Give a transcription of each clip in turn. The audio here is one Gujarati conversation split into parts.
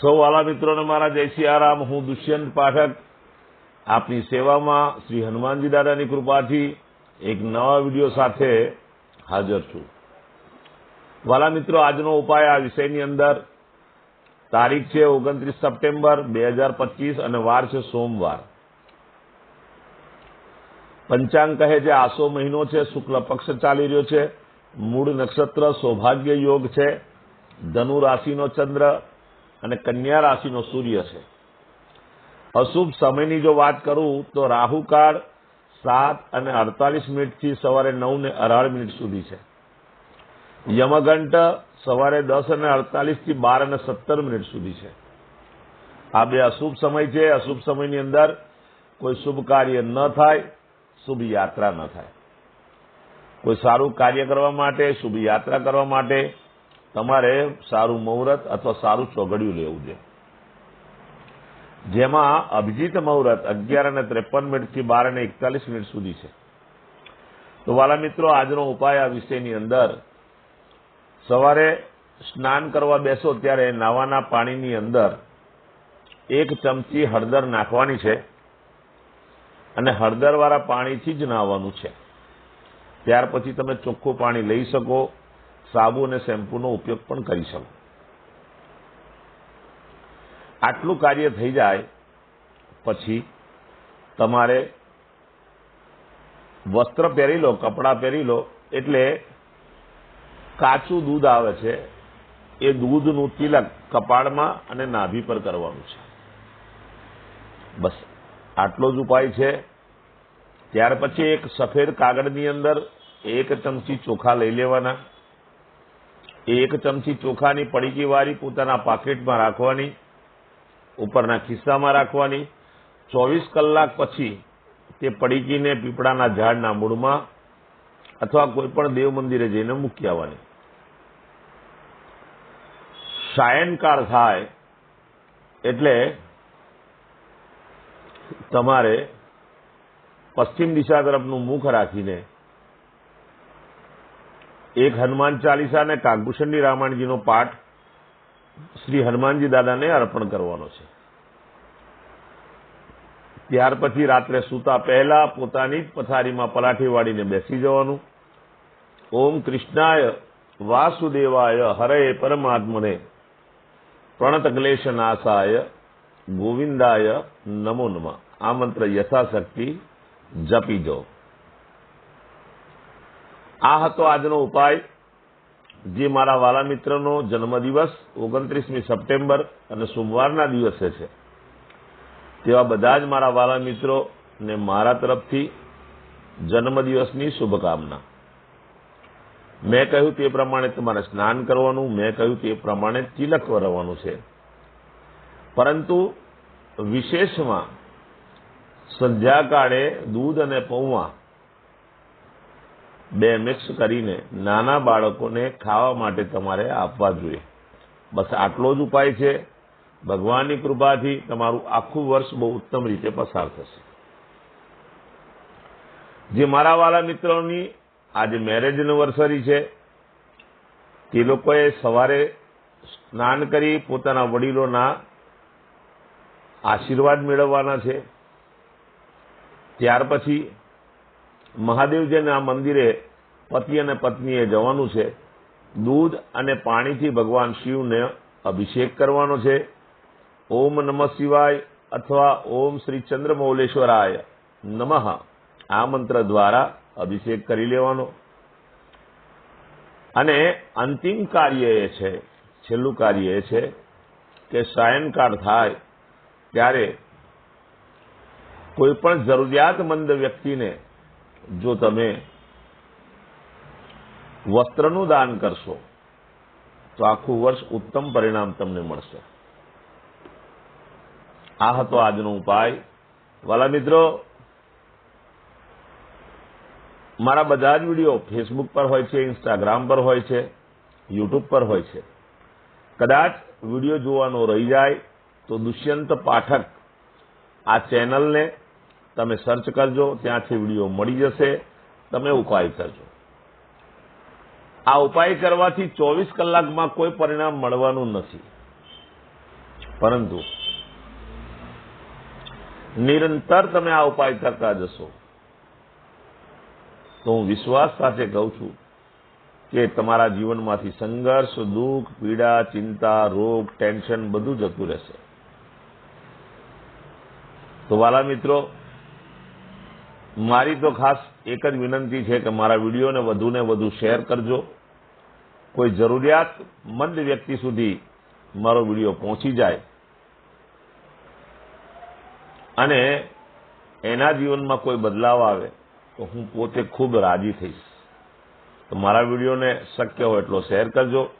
સૌ વાલા મિત્રોને મારા જય સિયારામ હું દુષ્યંત પાઠક. આપની સેવામાં શ્રી હનુમાનજી દાદાની કૃપાથી એક નવા વીડિયો સાથે હાજર છું. વાલા મિત્રો, આજનો ઉપાય આ વિષયની અંદર. તારીખ છે ઓગણત્રીસ સપ્ટેમ્બર બે હજાર પચીસ અને વાર છે સોમવાર. પંચાંગ કહે છે, આસો મહિનો છે, શુક્લ પક્ષ ચાલી રહ્યો છે. મૂળ નક્ષત્ર સૌભાગ્ય યોગ છે. ધનુ રાશિનો ચંદ્ર અને કન્યા રાશિનો સૂર્ય છે. અશુભ સમયની જો વાત કરું તો રાહુકાળ સાત અને અડતાલીસ મિનિટથી સવારે નવ ને અઢાર મિનિટ સુધી છે. યમઘંટ સવારે દસ અને અડતાલીસથી બાર અને સત્તર મિનિટ સુધી છે. આ બે અશુભ સમય છે. અશુભ સમયની અંદર કોઈ શુભ કાર્ય ન થાય, શુભ યાત્રા ન થાય. કોઈ સારું કાર્ય કરવા માટે, શુભ યાત્રા કરવા માટે તમારે સારું મુહૂર્ત અથવા સારું ચોઘડિયું લેવું છે. જેમાં અભિજીત મુહૂર્ત અગિયાર અને ત્રેપન મિનિટથી બાર અને એકતાલીસ મિનિટ સુધી છે. તો વાલા મિત્રો, આજનો ઉપાય આ વિષયની અંદર. સવારે સ્નાન કરવા બેસો ત્યારે નાવાના પાણીની અંદર એક ચમચી હળદર નાખવાની છે અને હળદરવાળા પાણીથી જ નાહવાનું છે. ત્યાર પછી તમે ચોખ્ખું પાણી લઈ શકો. સાબુ અને શેમ્પૂનો ઉપયોગ પણ કરી શકો. આટલું કાર્ય થઈ જાય પછી તમારે વસ્ત્ર પહેરી લો, કપડાં પહેરી લો, એટલે કાચું દૂધ આવે છે, એ દૂધનું તિલક કપાળમાં અને નાભી પર કરવાનું છે. બસ, આટલો જ ઉપાય છે. ત્યાર પછી એક સફેદ કાગળની અંદર એક ચમચી ચોખા લઈ લેવાના. એક ચમચી ચોખાની પડીકી વાળી પોતાના પાકેટમાં રાખવાની, ઉપરના ખિસ્સામાં રાખવાની. ચોવીસ કલાક પછી તે પડીકીને પીપળાના ઝાડના મૂળમાં અથવા કોઈ પણ દેવ મંદિરે જઈને મૂકી આવવાની. સાયનકાળ થાય એટલે તમારે પશ્ચિમ દિશા તરફનું મુખ રાખીને એક હનુમાન ચાલીસા અને કાગભૂષણની રામાયણજીનો પાઠ શ્રી હનુમાનજી દાદાને અર્પણ કરવાનો છે. ત્યાર પછી રાત્રે સૂતા પહેલા પોતાની પથારીમાં પલાઠી વાળીને બેસી જવાનું. ઓમ કૃષ્ણાય વાસુદેવાય હરે પરમાત્મને. પ્રણત ક્લેશ નાશાય ગોવિંદાય નમો નમ. આ મંત્ર યથાશક્તિ જપી જો. આ હતો આજનો ઉપાય. જે મારા વાલા મિત્રનો જન્મદિવસ ઓગણત્રીસમી સપ્ટેમ્બર અને સોમવારના દિવસે છે. તેવા બધા જ મારા વાલા મિત્રો ને મારા તરફથી જન્મદિવસની શુભકામના. મેં કહ્યું તે પ્રમાણે તમારે સ્નાન કરવાનું, મેં કહ્યું તે પ્રમાણે તિલક કરવાનું છે. પરંતુ વિશેષમાં સંધ્યાકાળે દૂધ અને પૌવા બે મિક્સ કરીને નાના બાળકોને ખાવા માટે તમારે આપવા જોઈએ. બસ આટલો જ ઉપાય છે. ભગવાનની કૃપાથી તમારું આખું વર્ષ બહુ ઉત્તમ રીતે પસાર થશે. જે મારા વાલા મિત્રોની આજે મેરેજ એનિવર્સરી છે, તે લોકોએ સવારે સ્નાન કરી પોતાના વડીલોના આશીર્વાદ મેળવવાના છે. ત્યાર પછી મહાદેવજીના મંદિરે પતિ અને પત્નીએ જવાનું છે. દૂધ અને પાણીથી ભગવાન શિવને અભિષેક કરવાનો છે. ઓમ નમઃ શિવાય અથવા ઓમ શ્રી ચંદ્રમૌલેશ્વરાય નમઃ આ મંત્ર દ્વારા અભિષેક કરી લેવાનો. અને અંતિમ કાર્ય એ છે, છેલ્લું કાર્ય એ છે કે સાયનકાળ થાય ત્યારે કોઈ પણ જરૂરિયાતમંદ વ્યક્તિને જો તમે વસ્ત્રનું દાન કરશો, તો આખું વર્ષ ઉત્તમ પરિણામ તમને મળશે. આ હતો આજનો ઉપાય. વાલા મિત્રો, મારા બધા જ વીડિયો ફેસબુક પર હોય છે ઇન્સ્ટાગ્રામ પર હોય છે યુટ્યુબ પર હોય છે. કદાચ વીડિયો જોવાનો રહી જાય, તો દુષ્યંત પાઠક આ ચેનલને તમે સર્ચ કરજો, ત્યાંથી વીડિયો મળી જશે. તમે ઉપાય કરજો. આ ઉપાય કરવાથી ચોવીસ કલાકમાં કોઈ પરિણામ મળવાનું નથી. પરંતુ નિરંતર તમે આ ઉપાય કરતા જશો. તો હું વિશ્વાસ સાથે કહું છું કે તમારા જીવનમાંથી સંઘર્ષ, દુઃખ, પીડા, ચિંતા, રોગ, ટેન્શન બધું જતું રહેશે. તો વાલા મિત્રો મારી તો ખાસ એક જ વિનંતી છે કે મારા વિડીયોને વધુ ને વધુ શેર કરજો. કોઈ જરૂરિયાતમંદ વ્યક્તિ સુધી મારો વીડિયો પહોંચી જાય. અને એના જીવનમાં કોઈ બદલાવ આવે તો હું પોતે ખૂબ રાજી થઈશ. તો મારા વિડીયોને શક્ય હોય એટલો શેર કરજો.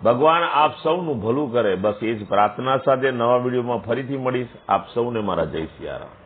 ભગવાન આપ સૌનું ભલું કરે. બસ એ જ પ્રાર્થના સાથે નવા વિડીયોમાં ફરીથી મળીશ. આપ સૌને મારા જય સિયારામ.